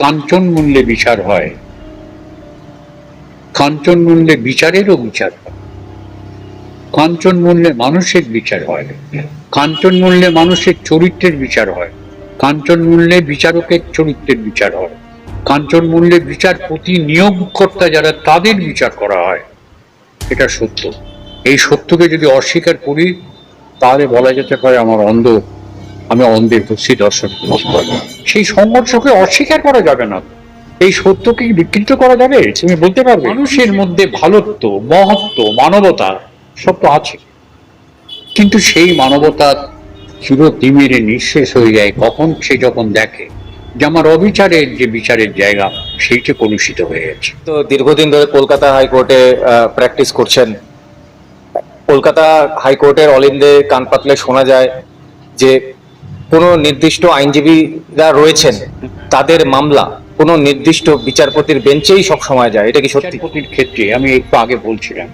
কাঞ্চন মূল্যে বিচার হয়। কাঞ্চন মূল্যে বিচারেরও বিচার হয়। কাঞ্চন মূল্যে মানুষের বিচার হয়। কাঞ্চন মূল্যে মানুষের চরিত্রের বিচার হয়। কাঞ্চন মূল্যে বিচারকের চরিত্রের বিচার হয়। কাঞ্চন মূল্যে বিচারপতি নিয়োগকর্তা যারা, তাদের বিচার করা হয়। এটা সত্য। এই সত্যকে যদি অস্বীকার করি, তাহলে বলা যেতে পারে আমার অন্ধ আমি অন্ধের দর্শন। সেই সংঘর্ষকে অস্বীকার করা যাবে না। এই সত্যকে বিকৃত করা যাবে? তুমি বলতে পারবে। মানুষের মধ্যে ভালোত্ব, মহত্ব, মানবতা সব তো আছে। কিন্তু সেই মানবতা চিরতিমিরে নিঃশেষ হয়ে যায় কখন সে যখন দেখে যে আমার অবিচারের যে বিচারের জায়গা, সেইটা কলুষিত হয়ে গেছে। তো দীর্ঘদিন ধরে কলকাতা হাইকোর্টে প্র্যাকটিস করছেন। কলকাতা হাইকোর্টের অলিন্দে কান পাতলে শোনা যায় যে কোনো নির্দিষ্ট আইনজীবীরা রয়েছেন, তাদের মামলা কোনো নির্দিষ্ট বিচারপতির বেঞ্চেই সব সময় যায়, এটা কি সত্যি? ক্ষেত্রে আমি একটু আগে বলছিলাম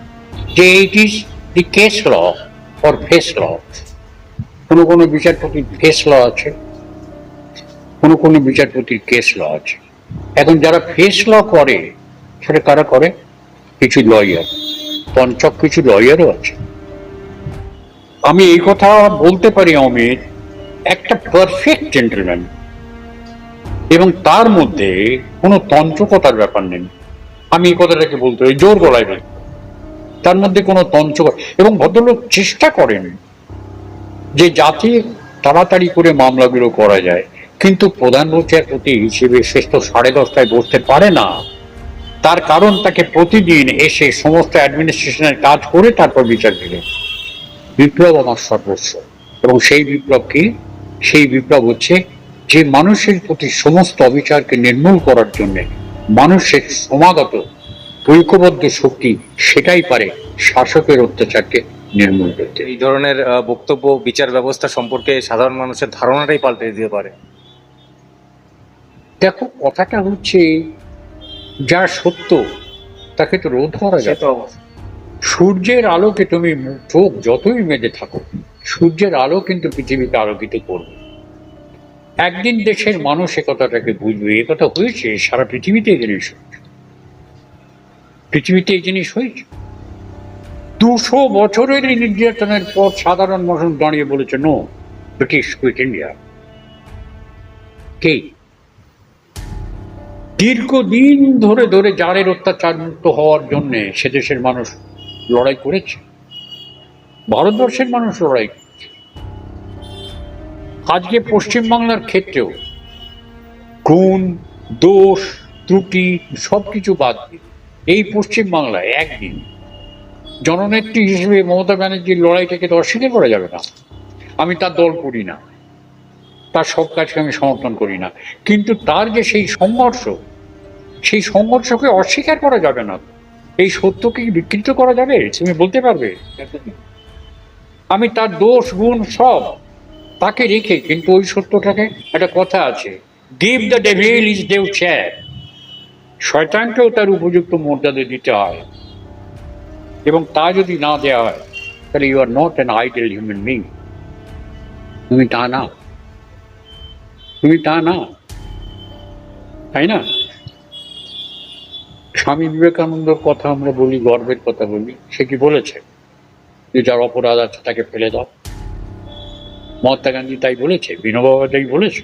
যে it is the case law for face law কোনো কোনো বিচারপতির ফেস ল আছে, কোনো কোনো বিচারপতির কেস ল আছে। এখন যারা ফেস ল করে, সেটা কারা করে? কিছু লয়ার পঞ্চক কিছু লয়ারও আছে। আমি এই কথা বলতে পারি অমিত একটা পারফেক্ট জেন্টেলম্যান এবং তার মধ্যে কোনো তন্ত্রকতার ব্যাপার নেই। আমি এই কথাটাকে বলতে পারি, জোর গলায় বলি। তার মধ্যে কোনো তন্ত্র এবং ভদ্রলোক চেষ্টা করেন যে যাতে তাড়াতাড়ি করে মামলাগুলো করা যায়। কিন্তু প্রধান বিচারপতি হিসেবে শেষ তো সাড়ে দশটায় বসতে পারে না। তার কারণ তাকে প্রতিদিন এসে সমস্ত অ্যাডমিনিস্ট্রেশনের কাজ করে তারপর বিচার দিলেন। বিপ্লব আমার সর্বস্ব। এবং সেই বিপ্লব কি সেই বিপ্লব হচ্ছে যে মানুষের প্রতি সমস্ত অবিচারকে নির্মূল করার জন্য মানুষের সমাগত ঐক্যবদ্ধ শক্তি সেটাই পারে শাসকের অত্যাচারকে নির্মূল করতে। এই ধরনের বক্তব্য বিচার ব্যবস্থা সম্পর্কে সাধারণ মানুষের ধারণাটাই পাল্টে দিতে পারে। দেখো কথাটা হচ্ছে যা সত্য তাকে তো রোধ করা যায়। সূর্যের আলোকে তুমি চোখ যতই মেজে থাকো সূর্যের আলো কিন্তু পৃথিবীকে আলোকিত করবে। একদিন দেশের মানুষ এ কথাটাকে বুঝবে, এ কথা হয়েছে, সারা পৃথিবীতে এই জিনিস হয়েছে। পৃথিবীতে এই জিনিস হয়েছে। দুশো বছরের নির্যাতনের পর সাধারণ মানুষ দাঁড়িয়ে বলেছে নো ব্রিটিশ কুইট ইন্ডিয়া কে? দীর্ঘদিন ধরে ধরে জারের অত্যাচার মুক্ত হওয়ার জন্যে সে দেশের মানুষ লড়াই করেছে। ভারতবর্ষের মানুষ লড়াই আজকে পশ্চিমবাংলার ক্ষেত্রেও গুণ দোষ, ত্রুটি সবকিছু বাদ দিয়ে এই পশ্চিমবাংলায় একদিন জননেত্রী হিসেবে মমতা ব্যানার্জির লড়াইটাকে তো অস্বীকার করা যাবে না। আমি তার দল করি না। তার সব কাজকে আমি সমর্থন করি না। কিন্তু তার যে সেই সংঘর্ষ, সেই সংঘর্ষকে অস্বীকার করা যাবে না। এই সত্যকে বিকৃত করা যাবে? তুমি বলতে পারবে? আমি তার দোষ, গুণ সব তাকে রেখে, কিন্তু ওই সত্যটাকে একটা কথা আছে। Give the devil his due chair শয়তানকেও তার উপযুক্ত মর্যাদা দিতে হয়। এবং তা যদি না দেওয়া হয়, তাহলে you are not an idle human being তুমি তা না। তুমি তা না। তাই না? স্বামী বিবেকানন্দর কথা আমরা বলি, গর্বের কথা বলি, সে কি বলেছে? যে যার অপরাধ আছে তাকে ফেলে দাও। মহাত্মা গান্ধী তাই বলেছে বিনোবা তাই বলেছে।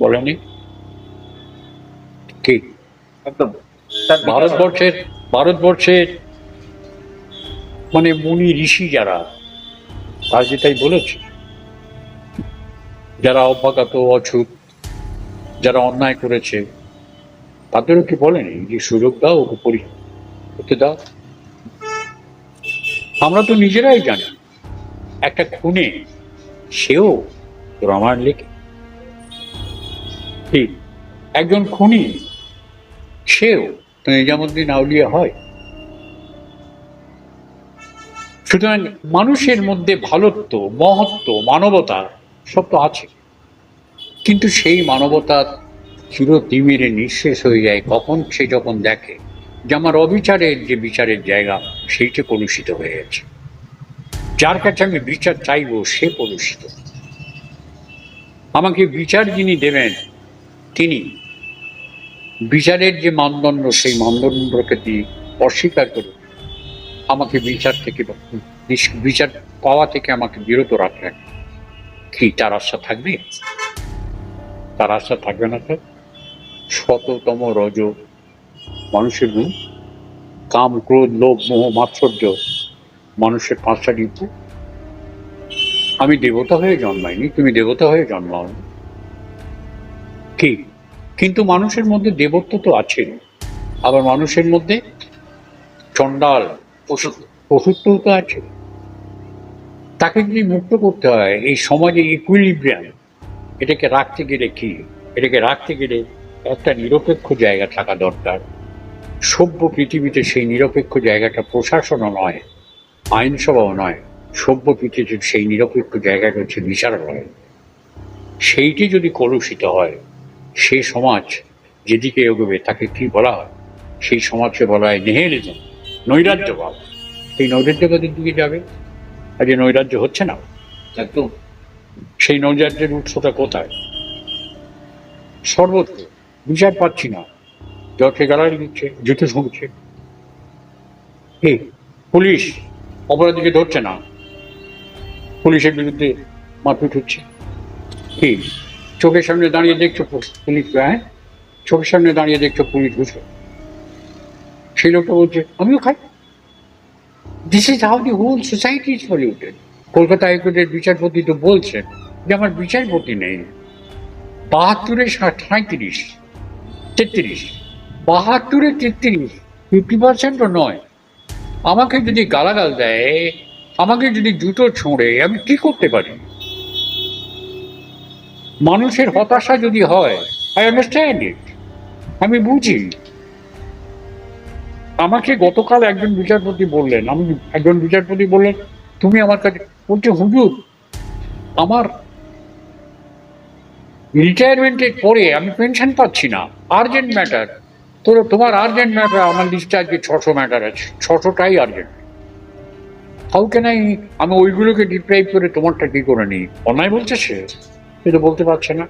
বলেনি? কি? ভারতবর্ষের ভারতবর্ষের মানে মুনি ঋষি যারা তারা যে তাই বলেছে। যারা অভ্যাগত অছুত যারা অন্যায় করেছে তাদেরও কি বলেনি যে সুযোগ দাও ওকে পরি করতে দাও? আমরা তো নিজেরাই জানি। একটা খুনে সেও রামায়ণ লেখে ঠিক, একজন খুনি সেও নিজামুদ্দিন আউলিয়া হয়। সুতরাং মানুষের মধ্যে ভালোত্ব, মহত্ব, মানবতা সব তো আছে। কিন্তু সেই মানবতা চিরতিমিরে নিঃশেষ হয়ে যায় কখন সে যখন দেখে। যে আমার অবিচারের যে বিচারের জায়গা, সেইটা কলুষিত হয়ে গেছে। যার কাছে আমি বিচার চাইব, সে কলুষিত। আমাকে বিচার যিনি দেবেন, তিনি বিচারের যে মানদণ্ড, সেই মানদণ্ডকে দিয়ে অস্বীকার করে আমাকে বিচার থেকে বিচার পাওয়া থেকে আমাকে বিরত রাখলেন। কি, তার আশা থাকবে? তার আশা থাকবে না তো? শততম রজ মানুষের রূপ কাম, ক্রোধ, লোভ, মোহ, মাৎসর্য মানুষের পাঁচটা ঋতু। আমি দেবতা হয়ে জন্মাইনি, তুমি দেবতা হয়ে জন্মাও কি? কিন্তু মানুষের মধ্যে দেবত্ব তো আছে। আবার মানুষের মধ্যে চণ্ডাল ওষুধ পশুত্বও তো আছে। তাকে যদি মুক্ত করতে হয়, এই সমাজে ইকুইলিব্রিয়াম এটাকে রাখতে গেলে কি? এটাকে রাখতে গেলে একটা নিরপেক্ষ জায়গা থাকা দরকার। সভ্য পৃথিবীতে সেই নিরপেক্ষ জায়গাটা প্রশাসনও নয় আইনসভাও নয় সভ্য পৃথিবীর সেই নিরপেক্ষ জায়গাটা হচ্ছে বিচারালয় সেইটি যদি কলুষিত হয় সে সমাজ যেদিকে এগোবে তাকে কি বলা হয়? সেই সমাজকে বলা হয় নেহেলিজম নৈরাজ্যবাদ। সেই নৈরাজ্যবাদের দিকে যাবে? আর যে নৈরাজ্য হচ্ছে না একদম। সেই নৈরাজ্যের উৎসটা কোথায়? সর্বত্র। বিচার পাচ্ছি না। যথে গালারি দিচ্ছে জুতো শুনছে। এই পুলিশ অপরাধীকে ধরছে না। পুলিশের বিরুদ্ধে মারপিট হচ্ছে। কি চোখের সামনে দাঁড়িয়ে দেখছ পুলিশ হ্যাঁ? চোখের সামনে দাঁড়িয়ে দেখছ পুলিশ ঘুষো সেই লোকটা বলছে, আমিও খাই। This is how the whole society is polluted Kolkata হাইকোর্টের বিচারপতি তো বলছেন যে আমার বিচারপতি নেই। বাহাত্তরে সাঁত্রিশ তেত্রিশ। বাহাত্তরে তেত্রিশ ফিফটি পার্সেন্টও নয়। আমাকে যদি গালাগাল দেয়, আমাকে যদি জুতো ছোঁড়ে, আমি কি করতে পারি? মানুষের হতাশা যদি হয় আই আন্ডারস্ট্যান্ড ইট আমি বুঝি। আমাকে গতকাল একজন বিচারপতি বললেন, আমি একজন বিচারপতি বললেন, তুমি আমার কাছে, বলছে, হুজুর, আমার রিটায়ারমেন্টের পরে আমি পেনশন পাচ্ছি না। আর্জেন্ট ম্যাটার তো তোমার আর্জেন্ট ম্যাটার আমার লিস্টে আজকে ছশো ম্যাটার আছে। ছশোটাই আর্জেন্ট হাউ কেন আমি ওইগুলোকে ডিপ্রাইভ করে তোমারটা কি করে নিই? অন্যায় বলছে সে। সে তো বলতে পারছে না।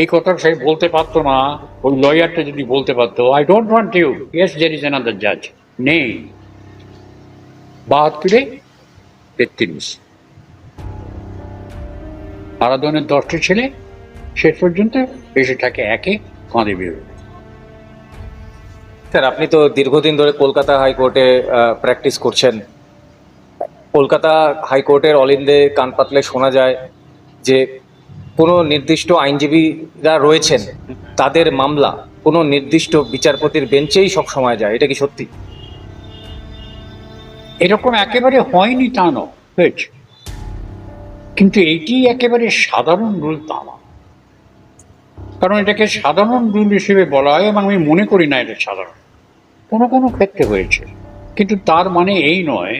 এই কথা সে বলতে পারতো না। ওই লয়ারটা যদি বলতে পারতো I don't want you yes there is another জাজ নেই। বাহাত্তরে তেত্রিশ। আরাধনের দশটি ছেলে, শেষ পর্যন্ত এসে থাকে একে, কাঁধে বেরোবে স্যার, আপনি তো দীর্ঘদিন ধরে কলকাতা হাইকোর্টে প্র্যাকটিস করছেন। কলকাতা হাইকোর্টের অলিন্দে কান পাতলে শোনা যায় যে কোনো নির্দিষ্ট আইনজীবীরা রয়েছেন, তাদের মামলা কোনো নির্দিষ্ট বিচারপতির বেঞ্চেই সব সময় যায়। এটা কি সত্যি? এরকম একেবারে হয়নি তা নয়। হয়েছে কিন্তু এইটি একেবারে সাধারণ রুল তা না কারণ এটাকে সাধারণ রুল হিসেবে বলা হয় এবং আমি মনে করি না এটা সাধারণ। কোনো কোনো ক্ষেত্রে হয়েছে। কিন্তু তার মানে এই নয়,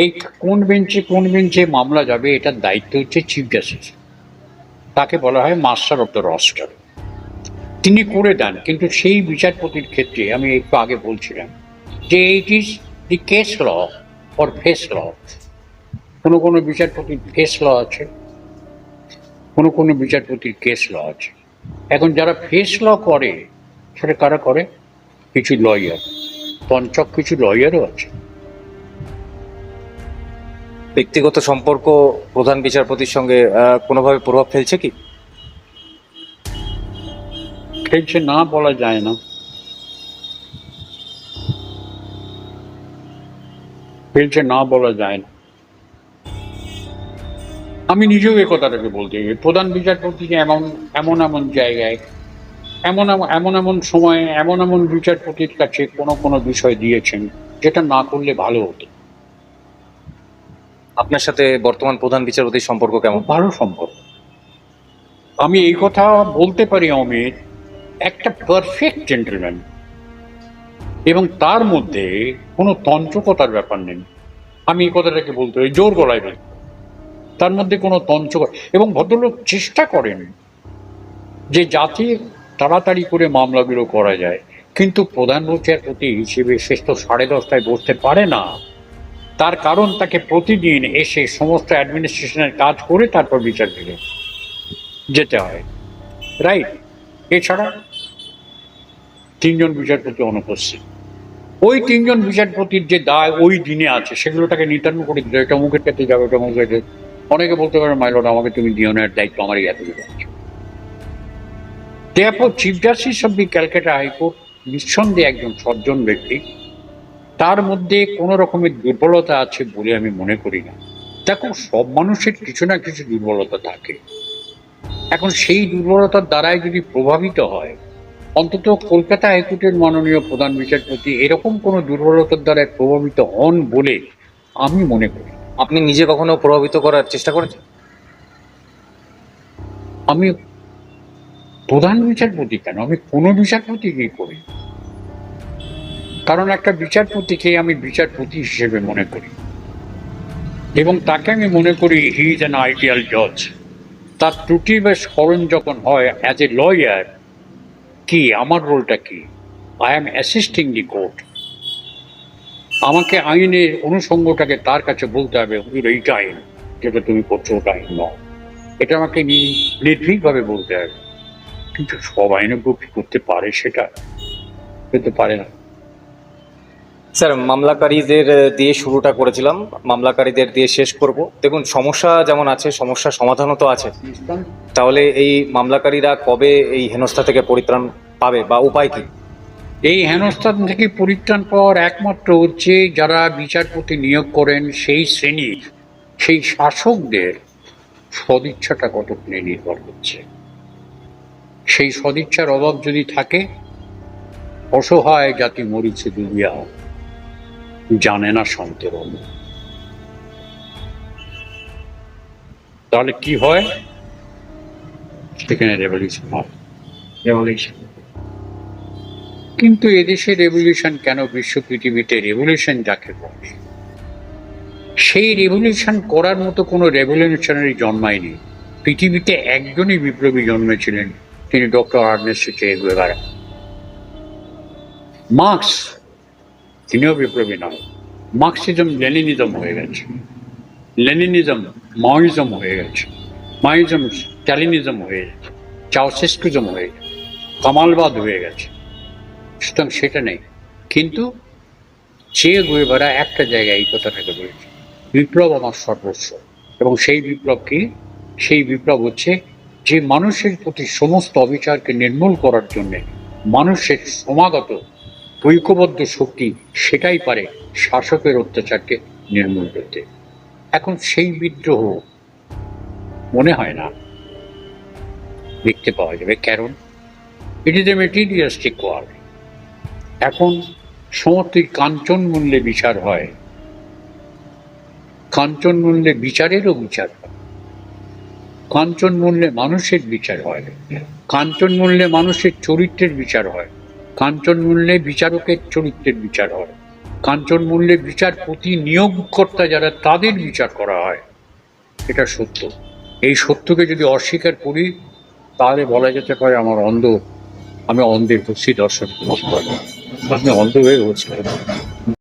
এই কোন বেঞ্চে কোন বেঞ্চে মামলা যাবে এটার দায়িত্ব হচ্ছে চিফ জাস্টিস তাকে বলা হয় মাস্টার অফ দ্য রস্টার তিনি করে দেন, কিন্তু সেই বিচারপতির ক্ষেত্রে আমি একটু আগে বলছিলাম যে it is the case law for face law কোনো কোনো বিচারপতির ফেস ল আছে, কোনো কোনো বিচারপতির কেস ল আছে। এখন যারা ফেস ল করে সেটা কারা করে? কিছু লয়ার পঞ্চক কিছু লয়ারও আছে। ব্যক্তিগত সম্পর্ক প্রধান বিচারপতির সঙ্গে আহ, কোনোভাবে প্রভাব ফেলছে কি? খেলছে না বলা যায় না। খেলছে না বলা যায় না। আমি নিজেও এ কথাটাকে বলতে চাই। প্রধান বিচারপতিকে এমন এমন এমন জায়গায় এমন এমন- এমন এমন সময়ে এমন এমন বিচারপতির কাছে কোনো কোনো বিষয় দিয়েছেন যেটা না করলে ভালো হতো। আপনার সাথে বর্তমান প্রধান বিচারপতির সম্পর্ক কেমন? ভালো সম্পর্ক। আমি এই কথা বলতে পারি অমিত একটা পারফেক্ট জেন্টেলম্যান এবং তার মধ্যে কোনো তন্ত্রকতার ব্যাপার নেই। আমি এই কথাটাকে বলতে পারি জোর গলায় বলি তার মধ্যে কোনো তন্ত্র এবং ভদ্রলোক চেষ্টা করেন যে যাতে তাড়াতাড়ি করে মামলাগুলো করা যায়। কিন্তু প্রধান বিচারপতি হিসেবে শেষ তো সাড়ে দশটায় বসতে পারে না। তার কারণ তাকে প্রতিদিন এসে সমস্ত অ্যাডমিনিস্ট্রেশনের কাজ করে তারপর বিচার দিলে যেতে হয়। রাইট এছাড়া তিনজন বিচারপতি অনুপস্থিত। ওই তিনজন বিচারপতির যে দায় ওই দিনে আছে, সেগুলো তাকে নির্ধারণ করে দিল এটা মুখের ক্ষেত্রে যাবে, এটা ক্ষেত্রে অনেকে বলতে পারে মাইলট আমাকে তুমি দিও দায়িত্ব আমারই এত Chief Justice of the Calcutta High Court নিঃসন্দেহে একজন সজ্জন ব্যক্তি, তার মধ্যে কোনো রকমের দুর্বলতা আছে বলে আমি মনে করি না। দেখো, সব মানুষের কিছু না কিছু দুর্বলতা থাকে। এখন সেই দুর্বলতার দ্বারাই যদি প্রভাবিত হয়, অন্তত কলকাতা হাইকোর্টের মাননীয় প্রধান বিচারপতি এরকম কোনো দুর্বলতার দ্বারা প্রভাবিত হন বলে আমি মনে করি আপনি নিজে কখনো প্রভাবিত করার চেষ্টা করেছেন? আমি প্রধান বিচারপতি কেন? আমি কোনো বিচারপতিকেই করি কারণ একটা বিচারপতিকে আমি বিচারপতি হিসেবে মনে করি। এবং তাকে আমি মনে করি হি ইজ অ্যান আইডিয়াল জজ তার ত্রুটি বা স্মরণ যখন হয় অ্যাজ এ লয়ার কি? আমার রোলটা কি? I am assisting the court আমাকে আইনের অনুষঙ্গটাকে তার কাছে বলতে হবে হুজুর এইটা আইন যেটা তুমি করছ ওটা আইন নয়। এটা আমাকে নির্ভীকভাবে বলতে হবে। কিন্তু সব আইনজ্ঞ কি করতে পারে সেটা করতে পারে না। স্যার মামলাকারীদের দিয়ে শুরুটা করেছিলাম। মামলাকারীদের দিয়ে শেষ করব। দেখুন সমস্যা যেমন আছে সমস্যা সমাধানও তো আছে। তাহলে এই মামলাকারীরা কবে এই হেনস্থা থেকে পরিত্রাণ পাবে বা উপায় কি? এই হেনস্থান থেকে পরিত্রাণ পাওয়ার একমাত্র হচ্ছে যারা বিচারপতি নিয়োগ করেন সেই শ্রেণির সেই শাসকদের সদিচ্ছাটা কতক্ষণে নির্ভর করছে? সেই সদিচ্ছার অভাব যদি থাকে, অসহায় জাতি মরিছে ডুবিয়া জানে না সন্তরণ তাহলে কি হয়? সেখানে রেভলিউশন হয়। রেভলিউশন কিন্তু এদেশে রেভলিউশন কেন বিশ্ব পৃথিবীতে রেভলিউশন যাকে বলে? সেই রেভলিউশন করার মতো কোনো রেভলিউশনারি জন্মায়নি। পৃথিবীতে একজনই বিপ্লবী জন্মেছিলেন, তিনি ডক্টর আর্নেস্ট মার্কস, তিনিও বিপ্লবী নয় মার্কসিজম লেনিনিজম হয়ে গেছে। লেনিনিজম মাওইজম হয়ে গেছে। মাওইজম স্ট্যালিনিজম হয়ে গেছে। চাওসেস্কুজম হয়ে গেছে। কামালবাদ হয়ে গেছে। সুতরাং সেটা নেই। কিন্তু চেয়ে গুয়েভারা একটা জায়গায় এই কথাটাকে বলেছে? বিপ্লব আমার সর্বস্ব। এবং সেই বিপ্লব কি? সেই বিপ্লব হচ্ছে যে মানুষের প্রতি সমস্ত অবিচারকে নির্মূল করার জন্যে মানুষের সমাগত, ঐক্যবদ্ধ শক্তি সেটাই পারে শাসকের অত্যাচারকে নির্মূল করতে। এখন সেই বিদ্রোহ মনে হয় না দেখতে পাওয়া যাবে। কারণ it is a materialistic world এখন সমস্ত কাঞ্চন মূল্যে বিচার হয়। কাঞ্চন মূল্যে বিচারেরও বিচার কাঞ্চন মূল্যে মানুষের বিচার হয়। কাঞ্চন মূল্যে মানুষের চরিত্রের বিচার হয়। কাঞ্চন মূল্যে বিচারকের চরিত্রের বিচার হয়। কাঞ্চন মূল্যে বিচারপতি নিয়োগকর্তা যারা তাদের বিচার করা হয়। এটা সত্য। এই সত্যকে যদি অস্বীকার করি, তাহলে বলা যেতে পারে আমার অন্ধ আমি অন্ধের বসি দর্শন আপনি অন্ধ হয়ে বলছেন